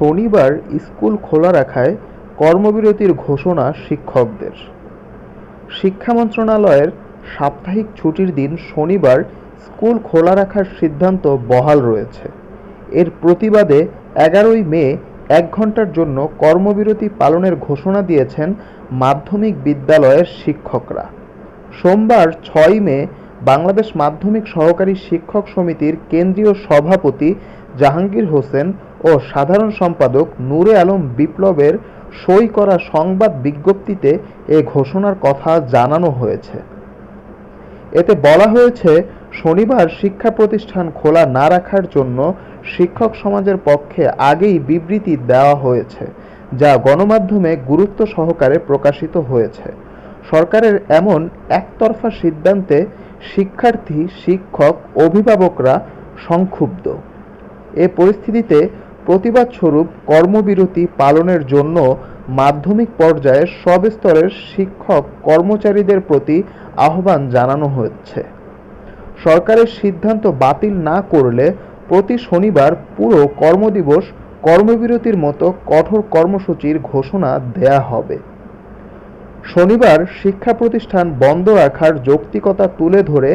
শনিবার স্কুল খোলা রাখায় কর্মবিরতির ঘোষণা শিক্ষকদের। শিক্ষা মন্ত্রণালয়ের সাপ্তাহিক ছুটির দিন শনিবার স্কুল খোলা রাখার সিদ্ধান্ত বহাল রয়েছে। এর প্রতিবাদে এগারোই মে এক ঘণ্টার জন্য কর্মবিরতি পালনের ঘোষণা দিয়েছেন মাধ্যমিক বিদ্যালয়ের শিক্ষকরা। সোমবার ছয় মে বাংলাদেশ মাধ্যমিক সহকারী শিক্ষক সমিতির কেন্দ্রীয় সভাপতি জাহাঙ্গীর হোসেন ও সাধারণ সম্পাদক নূরে আলম বিপ্লবের সই করা সংবাদ বিজ্ঞপ্তিতে এ ঘোষণার কথা জানানো হয়েছে। এতে বলা হয়েছে, শনিবার শিক্ষা প্রতিষ্ঠান খোলা না রাখার জন্য শিক্ষক সমাজের পক্ষে আগেই বিবৃতি দেওয়া হয়েছে, যা গণমাধ্যমে গুরুত্ব সহকারে প্রকাশিত হয়েছে। সরকারের এমন একতরফা সিদ্ধান্তে শিক্ষার্থী, শিক্ষক, অভিভাবকরা সংক্ষুব্ধ। এ পরিস্থিতিতে প্রতিবাদ স্বরূপ কর্মবিরতি পালনের জন্য মাধ্যমিক পর্যায়ে সব স্তরের শিক্ষক কর্মচারীদের প্রতি আহ্বান জানানো হচ্ছে। সরকারের সিদ্ধান্ত বাতিল না করলে প্রতি শনিবার পুরো কর্মদিবস কর্মবিরতির মতো কঠোর কর্মসূচির ঘোষণা দেয়া হবে। শনিবার শিক্ষা প্রতিষ্ঠান বন্ধ রাখার যৌক্তিকতা তুলে ধরে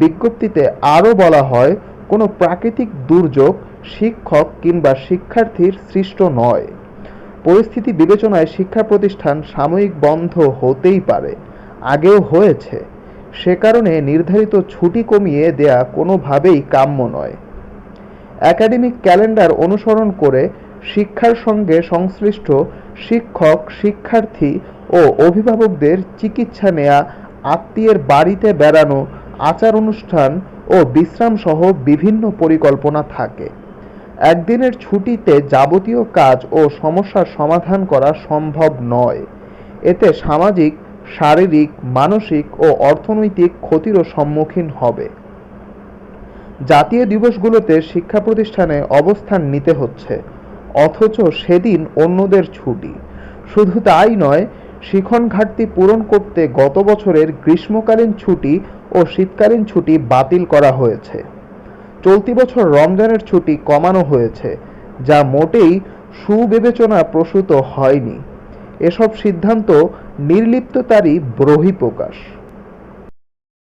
বিজ্ঞপ্তিতে আরও বলা হয়, কোনো প্রাকৃতিক দুর্যোগ শিক্ষক কিংবা শিক্ষার্থীর সৃষ্ট নয়। পরিস্থিতি বিবেচনায় শিক্ষা প্রতিষ্ঠান সাময়িক বন্ধ হতেই পারে, আগেও হয়েছে। সে কারণে নির্ধারিত ছুটি কমিয়ে দেয়া কোনোভাবেই কাম্য নয়। একাডেমিক ক্যালেন্ডার অনুসরণ করে শিক্ষার সঙ্গে সংশ্লিষ্ট শিক্ষক, শিক্ষার্থী ও অভিভাবকদের চিকিৎসা নেয়া, আত্মীয়ের বাড়িতে বেড়ানো, আচার অনুষ্ঠান ও বিশ্রাম সহ বিভিন্ন পরিকল্পনা থাকে। একদিনের ছুটিতে যাবতীয় কাজ ও সমস্যার সমাধান করা সম্ভব নয়। এতে সামাজিক, শারীরিক, মানসিক ও অর্থনৈতিক ক্ষতিরও সম্মুখীন হবে। জাতীয় দিবসগুলোতে শিক্ষা প্রতিষ্ঠানে অবস্থান নিতে হচ্ছে, অথচ সেদিন অন্যদের ছুটি। শুধু তাই নয়, শিখন ঘাটতি পূরণ করতে গত বছরের গ্রীষ্মকালীন ছুটি ও শীতকালীন ছুটি বাতিল করা হয়েছে। চলতি বছর রমজানের ছুটি কমানো হয়েছে, যা মোটেই সুবিবেচনা প্রসূত হয়নি। এসব সিদ্ধান্ত নির্লিপ্ততারই বহিঃপ্রকাশ